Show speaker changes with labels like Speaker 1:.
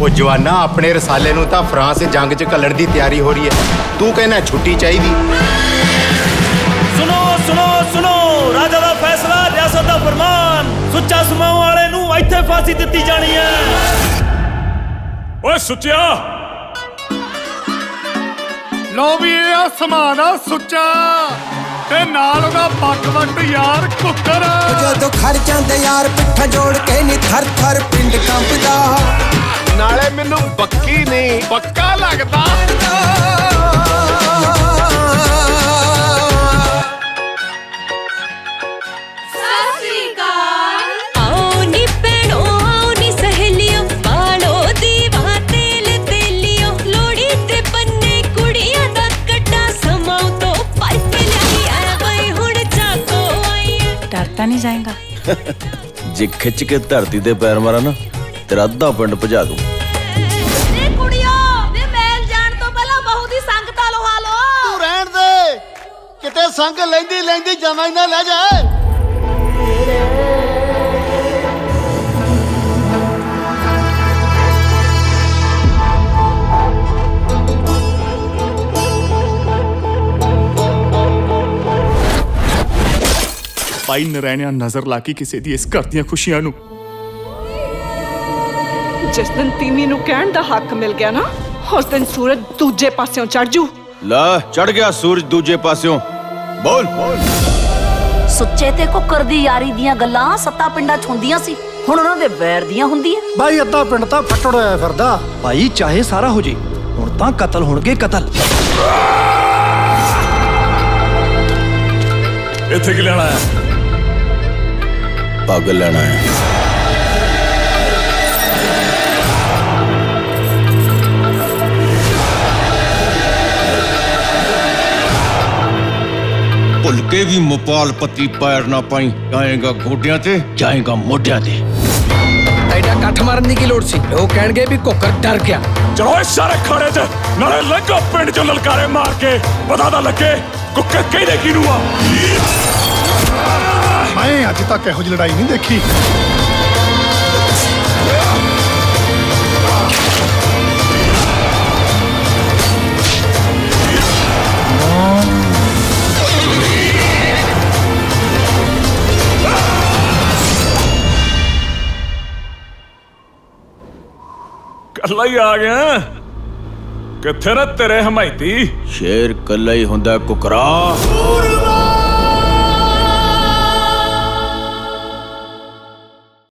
Speaker 1: ਉਹ ਜਵਾਨਾ ਆਪਣੇ ਰਸਾਲੇ ਨੂੰ ਤਾਂ ਫਰਾਂਸ ਜੰਗ 'ਚ ਘੱਲਣ ਦੀ ਤਿਆਰੀ ਹੋ ਰਹੀ ਹੈ। ਤੂੰ ਕਹਿੰਦਾ ਛੁੱਟੀ ਚਾਹੀਦੀ।
Speaker 2: ਸੁਣੋ ਸੁਣੋ ਸੁਣੋ। ਰਾਜਾ ਦਾ ਫੈਸਲਾ ਰਿਆਸਤ ਦਾ ਫਰਮਾਨ। ਸੁੱਚਾ ਸਮਾਉ ਵਾਲੇ ਨੂੰ ਇੱਥੇ ਫਾਂਸੀ ਦਿੱਤੀ ਜਾਣੀ ਹੈ।
Speaker 3: ਓਏ ਸੁੱਚਿਆ।
Speaker 4: ਲੋ ਵੀ ਇਹ ਆ ਸਮਾਨ ਆ ਸੁੱਚਾ। ਤੇ ਨਾਲ ਉਹਦਾ ਪੱਕਵੱਟ ਯਾਰ ਕੁੱਕਰ।
Speaker 5: ਜਦੋਂ ਖੜ ਜਾਂਦੇ ਯਾਰ ਪਿੱਠਾ ਜੋੜ ਕੇ ਨੀ ਥਰ ਥਰ ਪਿੰਡ ਕੰਬਦਾ
Speaker 4: ਨਾਲੇ ਮੈਨੂੰ ਬੱਕੀ ਨਹੀਂ ਪੱਕਾ ਲੱਗਦਾ।
Speaker 6: ਡਰਤਾ ਨਹੀਂ ਜਾਏਗਾ।
Speaker 7: ਜੇ ਖਿੱਚ ਕੇ ਧਰਤੀ ਤੇ ਪੈਰ ਮਾਰਾਂ ਨਾ ਤੇਰਾ ਅੱਧਾ ਪਿੰਡ ਭਜਾ ਦੂੰ।
Speaker 8: ਵੇ ਕੁੜੀਓ ਵੇ ਮੈਲ ਜਾਣ ਤੋਂ ਪਹਿਲਾਂ ਬਹੂ ਦੀ ਸੰਗ ਤਾਂ ਲਵਾ ਲੋ
Speaker 9: ਤੂੰ ਰਹਿਣ ਦੇ। ਕਿਤੇ ਸੰਗ ਲੈਂਦੀ ਲੈਂਦੀ ਜਮਾ ਹੀ ਨਾ ਲੈ ਜਾਏ
Speaker 4: ਭਾਈ ਨਰੈਣਿਆ ਨਜ਼ਰ ਲਾ ਕੇ ਕਿਸੇ ਦੀ ਇਸ ਘਰ ਦੀਆਂ ਖੁਸ਼ੀਆਂ ਨੂੰ
Speaker 6: ਜਿਸ ਦਿਨ ਤੀਵੀਂ ਨੂੰ ਕਹਿਣ ਦਾ ਹੱਕ ਮਿਲ ਗਿਆ ਨਾ ਉਸ ਦਿਨ ਸੂਰਜ ਦੂਜੇ ਪਾਸਿਓਂ ਚੜ ਜੂ।
Speaker 7: ਲਾ ਚੜ ਗਿਆ ਸੂਰਜ ਦੂਜੇ ਪਾਸਿਓਂ। ਬੋਲ।
Speaker 10: ਸੁੱਚੇ ਤੇ ਕੁੱਕਰ ਦੀ ਯਾਰੀ ਦੀਆਂ ਗੱਲਾਂ ਸੱਤਾ ਪਿੰਡਾਂ 'ਚ ਹੁੰਦੀਆਂ ਸੀ ਹੁਣ ਉਹਨਾਂ ਦੇ ਵੈਰ ਦੀਆਂ ਹੁੰਦੀਆਂ।
Speaker 9: ਬਾਈ ਅੱਧਾ ਪਿੰਡ ਤਾਂ ਫੱਟੜ ਹੋਇਆ ਫਿਰਦਾ।
Speaker 5: ਭਾਈ ਚਾਹੇ ਸਾਰਾ ਹੋ ਜੇ ਹੁਣ ਤਾਂ ਕਤਲ ਹੋਣਗੇ ਕਤਲ।
Speaker 3: ਇੱਥੇ ਕੀ ਲੈਣਾ ਹੈ?
Speaker 7: ਪੱਗ ਲੈਣਾ ਹੈ। ਭੁੱਲ ਕੇ ਵੀ ਮੋਪਾਲ ਪੱਤੀ ਪੈਰ ਨਾ ਪਾਈ। ਜਾਏਗਾ ਗੋਡਿਆਂ ਤੇ ਜਾਏਗਾ ਮੋਢਿਆਂ ਤੇ।
Speaker 5: ਐਡਾ ਕੱਠ ਮਾਰਨ ਦੀ ਕੀ ਲੋੜ ਸੀ? ਉਹ ਕਹਿਣਗੇ ਵੀ ਕੁੱਕਰ ਡਰ ਗਿਆ।
Speaker 3: ਚਲੋ ਇਸ ਸਾਰੇ ਖਾੜੇ 'ਚ ਨਾਲੇ ਲੰਘੋ ਪਿੰਡ 'ਚੋਂ ਲਲਕਾਰੇ ਮਾਰ ਕੇ ਪਤਾ ਤਾਂ ਲੱਗੇ ਕੁੱਕੇ ਕਿਹਦੇ ਕਿਹਨੂੰ ਆ।
Speaker 4: ਮੈਂ ਅੱਜ ਤੱਕ ਇਹੋ ਜਿਹੀ ਲੜਾਈ ਨਹੀਂ ਦੇਖੀ।
Speaker 3: ਕੱਲਾ ਹੀ ਆ ਗਿਆ। ਕਿੱਥੇ ਨਾ ਤੇਰੇ ਹਮਾਇਤੀ?
Speaker 7: ਸ਼ੇਰ ਕੱਲਾ ਹੀ ਹੁੰਦਾ ਕੁਕਰਾ।